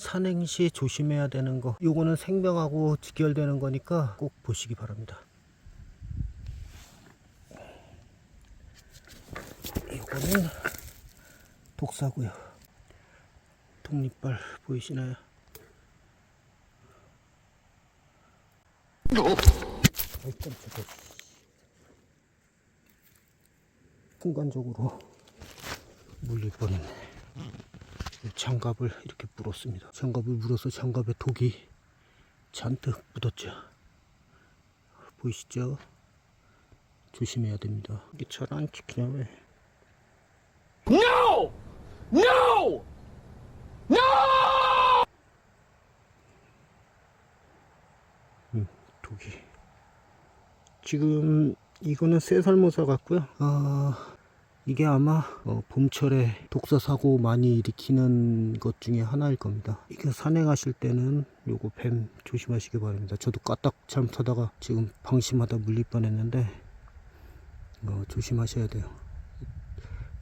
산행 시 조심해야 되는 거. 요거는 생명하고 직결되는 거니까 꼭 보시기 바랍니다. 요거는 독사고요. 독립발 보이시나요? 깜짝이야 순간적으로 물릴 뻔했네 장갑을 이렇게 물었습니다. 장갑을 물어서 장갑에 독이 잔뜩 묻었죠. 보이시죠? 조심해야 됩니다. 이게 잘 안 찍히냐 왜? No! No! 독이. 지금 이거는 쇠설모사 같고요. 아 이게 아마 어, 봄철에 독사 사고 많이 일으키는 것 중에 하나일 겁니다. 이게 산행하실 때는 요거 뱀 조심하시기 바랍니다. 저도 까딱 잘못하다가 지금 방심하다 물릴 뻔했는데 어, 조심하셔야 돼요.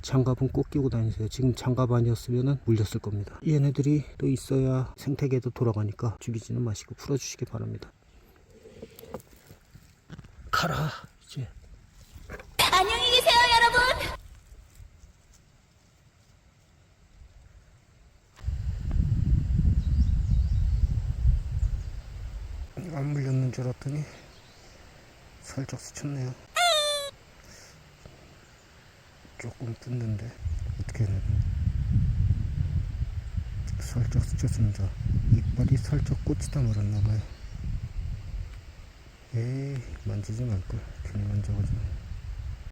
장갑은 꼭 끼고 다니세요. 지금 장갑 아니었으면 물렸을 겁니다. 얘네들이 또 있어야 생태계도 돌아가니까 죽이지는 마시고 풀어주시기 바랍니다. 가라 이제. 안녕히 계세요, 안 물렸는 줄 알았더니 살짝 스쳤네요. 조금 붓는데 어떻게 해야 되나. 살짝 스쳤습니다. 이빨이 살짝 꽂히다 말았나봐요. 에이 만지지 말걸. 괜히 만져가지고